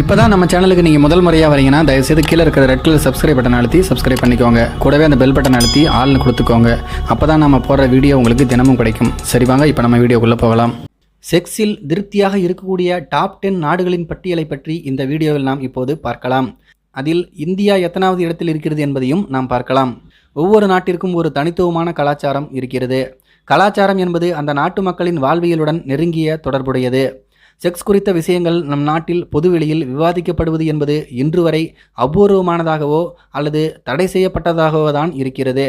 இப்போ தான் நம்ம சேனலுக்கு நீங்கள் முதல் முறையாக வரீங்கன்னா தயவுசெய்து கீழே இருக்கிற ரெட் கலர் சப்ஸ்கிரைப் பட்டன் அழுத்தி சப்ஸ்கிரைப் பண்ணிக்கோங்க. கூடவே அந்த பெல் பட்டன் அழுத்தி ஆள்னு கொடுத்துக்கோங்க. அப்போ தான் நம்ம போடுற வீடியோ உங்களுக்கு தினமும் கிடைக்கும். சரி வாங்க இப்போ நம்ம வீடியோக்குள்ளே போகலாம். செக்ஸில் திருப்தியாக இருக்கக்கூடிய டாப் டென் நாடுகளின் பட்டியலை பற்றி இந்த வீடியோவில் நாம் இப்போது பார்க்கலாம். அதில் இந்தியா எத்தனாவது இடத்தில் இருக்கிறது என்பதையும் நாம் பார்க்கலாம். ஒவ்வொரு நாட்டிற்கும் ஒரு தனித்துவமான கலாச்சாரம் இருக்கிறது. கலாச்சாரம் என்பது அந்த நாட்டு மக்களின் வாழ்வியலுடன் நெருங்கிய தொடர்புடையது. செக்ஸ் குறித்த விஷயங்கள் நம் நாட்டில் பொதுவெளியில் விவாதிக்கப்படுவது என்பது இன்று வரை அபூர்வமானதாகவோ அல்லது தடை செய்யப்பட்டதாகவோ தான் இருக்கிறது.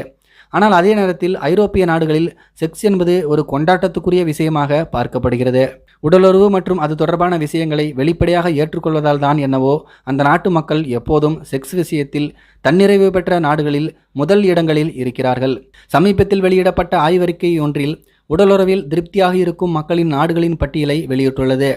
ஆனால் அதே நேரத்தில் ஐரோப்பிய நாடுகளில் செக்ஸ் என்பது ஒரு கொண்டாட்டத்துக்குரிய விஷயமாக பார்க்கப்படுகிறது. உடலுறவு மற்றும் அது தொடர்பான விஷயங்களை வெளிப்படையாக ஏற்றுக்கொள்வதால் தான் என்னவோ அந்த நாட்டு மக்கள் எப்போதும் செக்ஸ் விஷயத்தில் தன்னிறைவு பெற்ற நாடுகளில் முதல் இடங்களில் இருக்கிறார்கள். சமீபத்தில் வெளியிடப்பட்ட ஆய்வறிக்கை ஒன்றில் உடலுறவில் திருப்தியாக இருக்கும் மக்களின் நாடுகளின் பட்டியலை வெளியிட்டுள்ளது.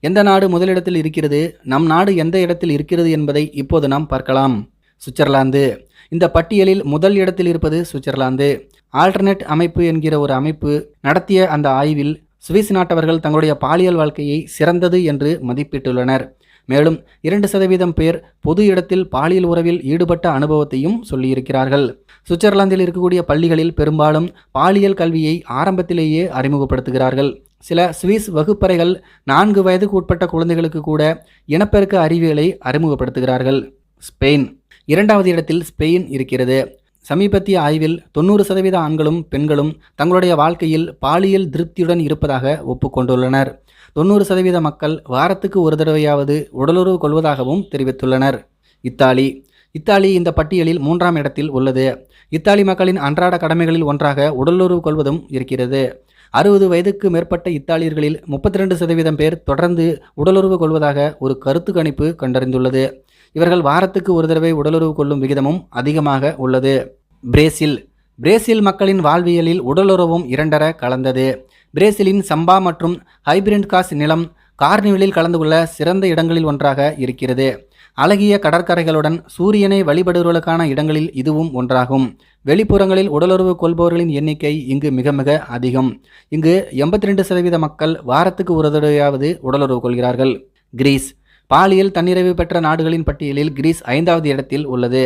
எந்த நாடு முதலிடத்தில் இருக்கிறது? நம் நாடு எந்த இடத்தில் இருக்கிறது என்பதை இப்போது நாம் பார்க்கலாம். சுவிட்சர்லாந்து. இந்த பட்டியலில் முதல் இடத்தில் இருப்பது சுவிட்சர்லாந்து. ஆல்டர்னேட் அமைப்பு என்கிற ஒரு அமைப்பு நடத்திய அந்த ஆய்வில் சுவிஸ் நாட்டவர்கள் தங்களுடைய பாலியல் வாழ்க்கையை சிறந்தது என்று மதிப்பிட்டுள்ளனர். மேலும் இரண்டு சதவீதம் பேர் பொது இடத்தில் பாலியல் உறவில் ஈடுபட்ட அனுபவத்தையும் சொல்லியிருக்கிறார்கள். சுவிட்சர்லாந்தில் இருக்கக்கூடிய பள்ளிகளில் பெரும்பாலும் பாலியல் கல்வியை ஆரம்பத்திலேயே அறிமுகப்படுத்துகிறார்கள். சில சுவிஸ் வகுப்பறைகள் நான்கு வயதுக்கு உட்பட்ட குழந்தைகளுக்கு கூட இனப்பெருக்க அறிவியலை அறிமுகப்படுத்துகிறார்கள். ஸ்பெயின் இரண்டாவது இடத்தில் ஸ்பெயின் இருக்கிறது. சமீபத்திய ஆய்வில் தொண்ணூறு சதவீத ஆண்களும் பெண்களும் தங்களுடைய வாழ்க்கையில் பாலியல் திருப்தியுடன் இருப்பதாக ஒப்புக்கொண்டுள்ளனர். தொண்ணூறு சதவீத மக்கள் வாரத்துக்கு ஒரு தடவையாவது உடலுறவு கொள்வதாகவும் தெரிவித்துள்ளனர். இத்தாலி. இத்தாலி இந்த பட்டியலில் மூன்றாம் இடத்தில் உள்ளது. இத்தாலி மக்களின் அன்றாட கடமைகளில் ஒன்றாக உடலுறவு கொள்வதும் இருக்கிறது. அறுபது வயதுக்கு மேற்பட்ட இத்தாலியர்களில் முப்பத்தி ரெண்டு சதவீதம் பேர் தொடர்ந்து உடலுறவு கொள்வதாக ஒரு கருத்து கணிப்பு கண்டறிந்துள்ளது. இவர்கள் வாரத்துக்கு ஒரு தடவை உடலுறவு கொள்ளும் விகிதமும் அதிகமாக உள்ளது. பிரேசில். பிரேசில் மக்களின் வாழ்வியலில் உடலுறவும் இரண்டர கலந்தது. பிரேசிலின் சம்பா மற்றும் ஹைபிரின்காஸ் நிலம் கார்னிவலில் கலந்து கொள்ள சிறந்த இடங்களில் ஒன்றாக இருக்கிறது. அழகிய கடற்கரைகளுடன் சூரியனை வழிபடுவதற்கான இடங்களில் இதுவும் ஒன்றாகும். வெளிப்புறங்களில் உடலுறவு கொள்பவர்களின் எண்ணிக்கை இங்கு மிக மிக அதிகம். இங்கு எண்பத்தி ரெண்டு சதவீத மக்கள் வாரத்துக்கு ஒரு தடவையாவது உடலுறவு கொள்கிறார்கள். கிரீஸ். பாலியல் தன்னிறைவு பெற்ற நாடுகளின் பட்டியலில் கிரீஸ் ஐந்தாவது இடத்தில் உள்ளது.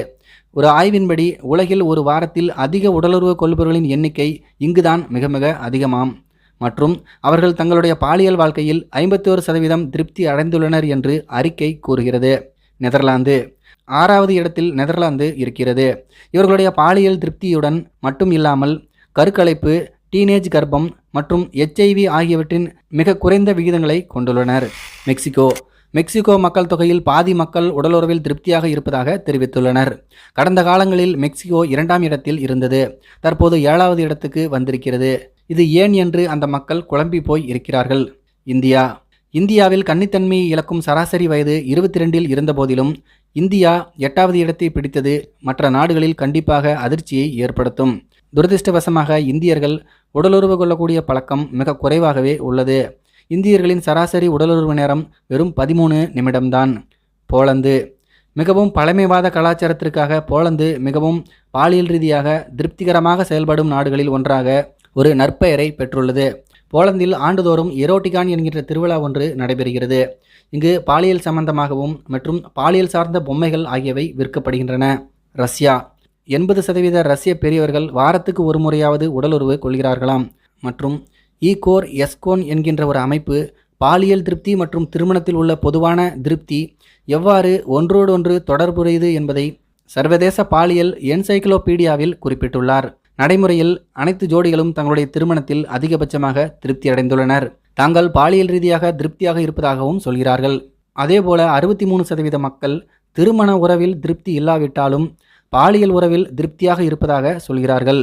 ஒரு ஆய்வின்படி உலகில் ஒரு வாரத்தில் அதிக உடலுறவு கொள்பவர்களின் எண்ணிக்கை இங்குதான் மிக மிக அதிகமாம். மற்றும் அவர்கள் தங்களுடைய பாலியல் வாழ்க்கையில் ஐம்பத்தி ஒரு சதவீதம் திருப்தி அடைந்துள்ளனர் என்று அறிக்கை கூறுகிறது. நெதர்லாந்து. ஆறாவது இடத்தில் நெதர்லாந்து இருக்கிறது. இவர்களுடைய பாலியல் திருப்தியுடன் மட்டும் இல்லாமல் கருக்கலைப்பு டீனேஜ் கர்ப்பம் மற்றும் எச்ஐவி ஆகியவற்றின் மிக குறைந்த விகிதங்களை கொண்டுள்ளனர். மெக்சிகோ. மெக்சிகோ மக்கள் தொகையில் பாதி மக்கள் உடலுறவில் திருப்தியாக இருப்பதாக தெரிவித்துள்ளனர். கடந்த காலங்களில் மெக்சிகோ இரண்டாம் இடத்தில் இருந்தது. தற்போது ஏழாவது இடத்துக்கு வந்திருக்கிறது. இது ஏன் என்று அந்த மக்கள் குழம்பி போய் இருக்கிறார்கள். இந்தியா. இந்தியாவில் கன்னித்தன்மையை இழக்கும் சராசரி வயது இருபத்தி ரெண்டில் இருந்தபோதிலும் இந்தியா எட்டாவது இடத்தை பிடித்தது மற்ற நாடுகளில் கண்டிப்பாக அதிர்ச்சியை ஏற்படுத்தும். துரதிருஷ்டவசமாக இந்தியர்கள் உடலுறவு கொள்ளக்கூடிய பழக்கம் மிக குறைவாகவே உள்ளது. இந்தியர்களின் சராசரி உடலுறவு நேரம் வெறும் பதிமூணு நிமிடம்தான். போலந்து. மிகவும் பழமைவாத கலாச்சாரத்திற்காக போலந்து மிகவும் பாலியல் ரீதியாக திருப்திகரமாக செயல்படும் நாடுகளில் ஒன்றாக ஒரு நற்பெயரை பெற்றுள்ளது. போலந்தில் ஆண்டுதோறும் எரோட்டிகான் என்கின்ற திருவிழா ஒன்று நடைபெறுகிறது. இங்கு பாலியல் சம்பந்தமாகவும் மற்றும் பாலியல் சார்ந்த பொம்மைகள் ஆகியவை விற்கப்படுகின்றன. ரஷ்யா. எண்பது சதவீத ரஷ்ய பெரியவர்கள் வாரத்துக்கு ஒரு முறையாவது உடலுறவு கொள்கிறார்களாம். மற்றும் E ஈகோர் எஸ்கோன் என்கின்ற ஒரு அமைப்பு பாலியல் திருப்தி மற்றும் திருமணத்தில் உள்ள பொதுவான திருப்தி எவ்வாறு ஒன்றோடொன்று தொடர்புடையது என்பதை சர்வதேச பாலியல் என்சைக்ளோபீடியாவில் குறிப்பிட்டுள்ளார். நடைமுறையில் அனைத்து ஜோடிகளும் தங்களுடைய திருமணத்தில் அதிகபட்சமாக திருப்தி அடைந்துள்ளனர் தாங்கள் பாலியல் ரீதியாக திருப்தியாக இருப்பதாகவும் சொல்கிறார்கள். அதேபோல அறுபத்தி மூணு சதவீத மக்கள் திருமண உறவில் திருப்தி இல்லாவிட்டாலும் பாலியல் உறவில் திருப்தியாக இருப்பதாக சொல்கிறார்கள்.